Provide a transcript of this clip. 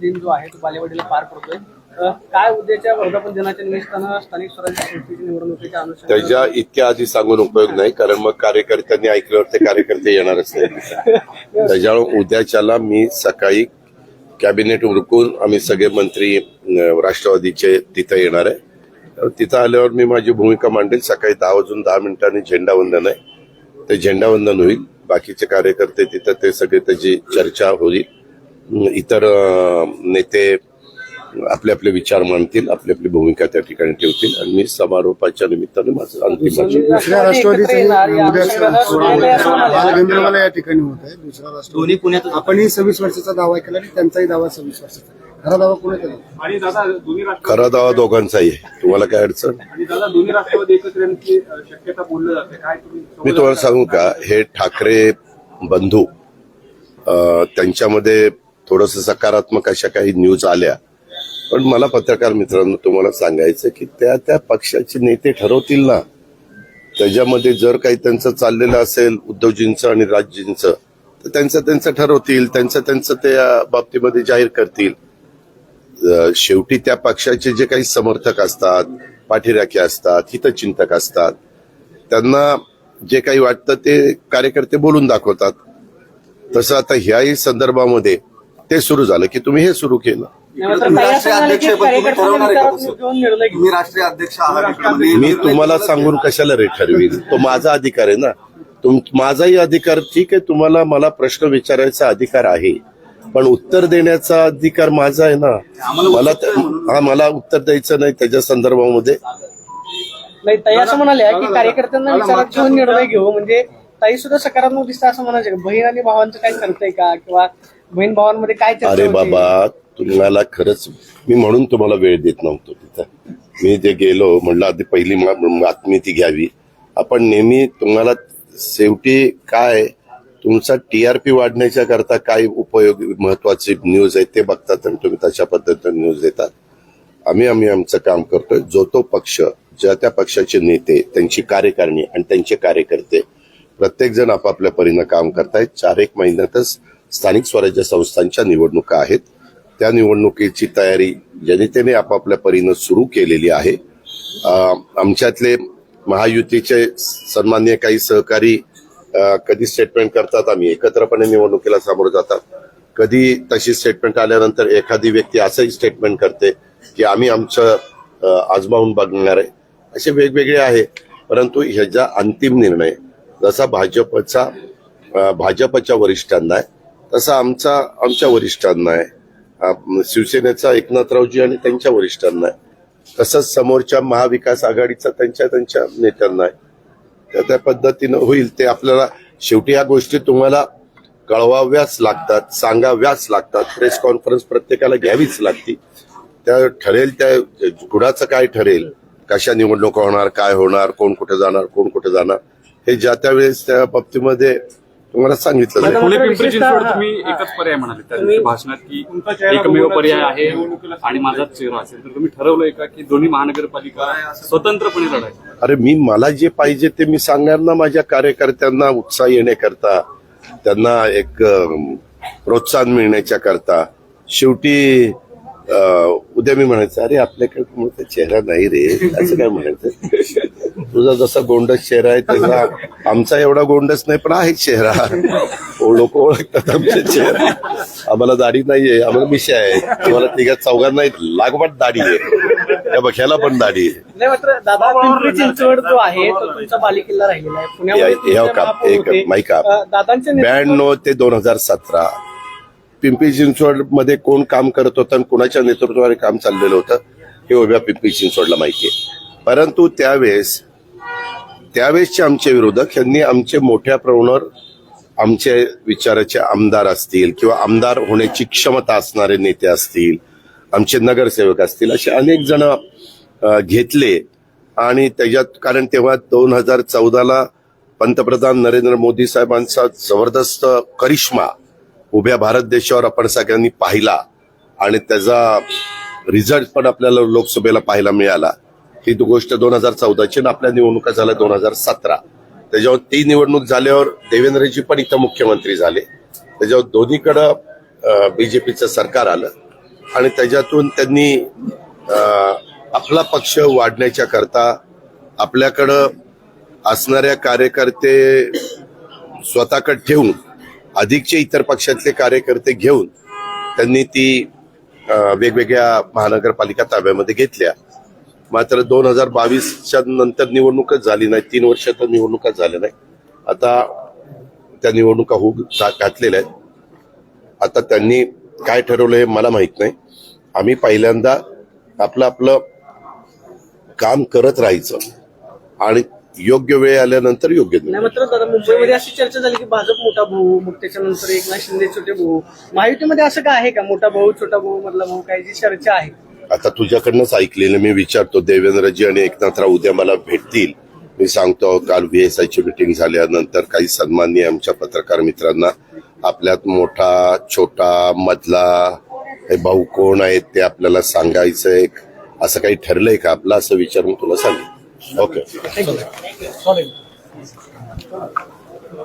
दिन जो आहे तो बालेवाडीला पार पडतोय. काय उद्याच्या वर्धापन दिनाच्या निमित्तानं स्थानिक स्वराज्य संस्थेची निवडणुकीच्या अनुषंगाने त्याच्या इतक्या आधी सांगून उपयोग नाही कारण मग कार्यकर्त्यांनी ऐकल्यावर ते कार्यकर्ते येणारच नाही त्याच्यामुळे उद्याच्याला मी सकाळी कॅबिनेट उरकून आम्ही सगळे मंत्री अं, राष्ट्रवादीचे तिथे येणार आहे. तिथं आल्यावर मी माझी भूमिका मांडेल. सकाळी दहा वाजून दहा मिनिटांनी झेंडावंदन आहे. ते झेंडावंदन होईल. बाकीचे कार्यकर्ते तिथं ते सगळे त्याची चर्चा होईल. इतर नेते आपले आपले विचार मांडतील आपली आपली भूमिका त्या ठिकाणी ठेवतील आणि मी समारोपाच्या निमित्तानं माझं अंतिम दुसऱ्या राष्ट्रवादीचं या ठिकाणी होत आहे. दुसरा राष्ट्रवादी. पुण्यात आपणही सव्वीस वर्षाचा दावा केला आणि त्यांचाही दावा सव्वीस वर्षाचा खरा दावा कोणी खरा दावा दोघांचाही आहे. तुम्हाला काय अडचण? आणि दादा दोन्ही राष्ट्रवादी एकत्र येण्याची अ, शक्यता बोललं जाते. काय तुम्ही मी तुम्हाला सांगू का? हे ठाकरे बंधू त्यांच्यामध्ये थोडस सकारात्मक अशा काही न्यूज आल्या. पण मला पत्रकार मित्रांनो तुम्हाला सांगायचं की त्या त्या पक्षाचे नेते ठरवतील ना. त्याच्यामध्ये जर काही त्यांचं चाललेलं असेल उद्धवजींचं आणि राजजींचं तर त्यांचं त्यांचं ठरवतील. त्यांचं त्यांचं त्या बाबतीमध्ये जाहीर करतील. शेवटी त्या पक्षाचे जे काही समर्थक असतात पाठीराखे असतात हितचिंतक असतात त्यांना जे काही वाटतं ते कार्यकर्ते बोलून दाखवतात. तसं आता ह्याही संदर्भामध्ये ते सुरू झालं की तुम्ही हे सुरू केलं. की राष्ट्रीय अध्यक्ष. मी तुम्हाला सांगून कशाला रे ठरवील तो माझा अधिकार आहे ना. तुम माझाही अधिकार ठीक आहे तुम्हाला मला प्रश्न विचारायचा अधिकार आहे. पण उत्तर देण्याचा अधिकार माझा आहे ना. मला हा मला उत्तर द्यायचं नाही त्याच्या संदर्भामध्ये. नाही म्हणाल्या की कार्यकर्त्यांना विचारात घेऊन निर्णय घेऊ म्हणजे ताई सुद्धा सकारात्मक दिसतं असं म्हणायचं का? बहीण आणि भावांचं काय ठरतंय का? किंवा बहीण भावांमध्ये काय चर्चा अरे होते? बाबा तुम्हाला खरंच मी म्हणून तुम्हाला वेळ देत नव्हतो तिथं. मी जे गेलो म्हणलं आधी पहिली मा- बातमी ती घ्यावी. आपण नेहमी तुम्हाला शेवटी काय तुमचा टीआरपी वाढण्याच्या करता काय उपयोग महत्वाची न्यूज आहे ते बघतात आणि तुम्ही तशा पद्धतीने न्यूज देतात. आम्ही आम्ही आमचं काम करतोय. जो तो पक्ष ज्या त्या पक्षाचे नेते त्यांची कार्यकारिणी आणि त्यांचे कार्यकर्ते प्रत्येक जण आपापल्या परीनं काम करतायत. चार एक महिन्यातच स्थानिक स्वराज्य संस्थांच्या निवडणुका आहेत. त्या निवडणुकीची तयारी जनतेने आपापल्या परीनं सुरू केलेली आहे. आमच्यातले महायुतीचे सन्मान्य काही सहकारी कधी स्टेटमेंट करतात आम्ही एकत्रपणे निवडणुकीला सामोरं जातात. कधी तशी स्टेटमेंट आल्यानंतर एखादी व्यक्ती असंही स्टेटमेंट करते की आम्ही आमचं आजमावून बघणार आहे. असे वेगवेगळे आहे. परंतु ह्याचा अंतिम निर्णय जसा भाजपचा भाजपच्या वरिष्ठांना आहे तसा आमचा आमच्या वरिष्ठांना आहे. शिवसेनेचा एकनाथरावजी आणि त्यांच्या वरिष्ठांना आहे. तसंच समोरच्या महाविकास आघाडीचा त्यांच्या त्यांच्या नेत्यांना आहे. त्या त्या पद्धतीनं होईल ते आपल्याला शेवटी या गोष्टी तुम्हाला कळवाव्याच लागतात सांगाव्याच लागतात. प्रेस कॉन्फरन्स प्रत्येकाला घ्यावीच लागती. त्या ठरेल त्या गुणाचं काय ठरेल? कशा निवडणुका होणार काय होणार कोण कुठे जाणार कोण कुठे जाणार? हे ज्या त्या वेळेस त्या बाबतीमध्ये तुम्हाला सांगितलं जाईल. पुणे पिंपरी विशेषतः- चिंचवड तुम्ही एकच पर्याय म्हणाले. त्या दिवशी भाषणात की एकमेव पर्याय आहे आणि माझाच चेहरा असेल. तर तुम्ही ठरवलंय का की दोन्ही महानगरपालिका स्वतंत्रपणे लढायचं? अरे मी मला जे पाहिजे ते मी सांगणार ना माझ्या कार्यकर्त्यांना उत्साह येण्याकरता. त्यांना एक प्रोत्साहन मिळण्याच्या करता. शेवटी उद्या मी म्हणायचं अरे आपल्याकडे कोणता चेहरा नाही रे. असं काय म्हणायचं? तुझा जसा गोंडस चेहरा आहे तसा आमचा एवढा गोंडस नाही पण आहे चेहरा. लोक ओळखतात आमचा चेहरा. आम्हाला दाढी नाहीये आम्हाला मिशा आहे. आम्हाला तिघा चौघांना लागोपाठ दाढी आहे. त्या बघ्याला पण दाढी आहे. नाही मात्र दादा पिंपरी चिंचवड जो आहे तो तुमचा बालेकिल्ला राहिलेला आहे. पुण्यामध्ये या- तुमचे या का- महापौर एक होते. माईक आप. अ, दादांचे नेतृत्व- ब्याण्णव ते दोन हजार सतरा. पिंपरी चिंचवडमध्ये कोण काम करत होतं आणि कोणाच्या नेतृत्वाने काम चाललेलं होतं हे उभ्या पिंपरी चिंचवडला माहिती आहे. परंतु त्यावेळेस त्यावेळेसचे आमचे विरोधक यांनी आमचे मोठ्या प्रमाणावर आमचे विचाराचे आमदार असतील किंवा आमदार होण्याची क्षमता असणारे नेते असतील आमचे नगरसेवक असतील असे अनेक जण घेतले. आणि त्याच्यात कारण तेव्हा दोन हजार चौदाला पंतप्रधान नरेंद्र मोदी साहेबांचा जबरदस्त करिश्मा उभ्या भारत देशावर आपण सगळ्यांनी पाहिला आणि त्याचा रिझल्ट पण आपल्याला लोकसभेला पाहायला मिळाला. ही गोष्ट दोन हजार चौदाची आणि आपल्या निवडणुका झाल्या दोन हजार सतरा. त्याच्यावर ती निवडणूक झाल्यावर देवेंद्रजी पण इथं मुख्यमंत्री झाले. त्याच्यावर दोन्हीकडं बीजेपीचं सरकार आलं. आणि त्याच्यातून त्यांनी आपला पक्ष वाढण्याच्या करता आपल्याकडं असणाऱ्या कार्यकर्ते स्वतःकडे ठेवून अधिकचे इतर पक्षातले कार्यकर्ते घेऊन त्यांनी ती वेगवेगळ्या महानगरपालिका ताब्यामध्ये घेतल्या. मात्र दोन हजार बावीसच्या नंतर निवडणूकच झाली नाही. तीन वर्ष तर निवडणुका झाल्या नाही. आता त्या निवडणुका होऊ घा- घातलेल्या आहेत. आता त्यांनी काय ठरवलं हे मला माहीत नाही. आम्ही पहिल्यांदा आपलं आपलं काम करत राहायचं. आणि योग्य वेळ आल्यानंतर योग्य. नाही मात्र दादा मुंबईमध्ये अशी चर्चा झाली की भाजप मोठा भाऊ मग त्याच्यानंतर एकनाथ शिंदे छोटे भाऊ. महायुतीमध्ये असं काय आहे का? मोठा भाऊ छोटा भाऊ मधला भाऊ काही जी चर्चा आहे? आता तुझ्याकडनंच ऐकलेलं मी विचारतो देवेंद्रजी आणि एकनाथराव उद्या मला भेटतील. मी सांगतो काल व्ही एस ची मिटिंग झाल्यानंतर काही सन्माननीय आमच्या पत्रकार मित्रांना आपल्यात मोठा छोटा मधला हे भाऊ कोण आहेत ते आपल्याला सांगायचंय. असं काही ठरलंय का? आपलं असं विचारून तुला सांगेन. Okay.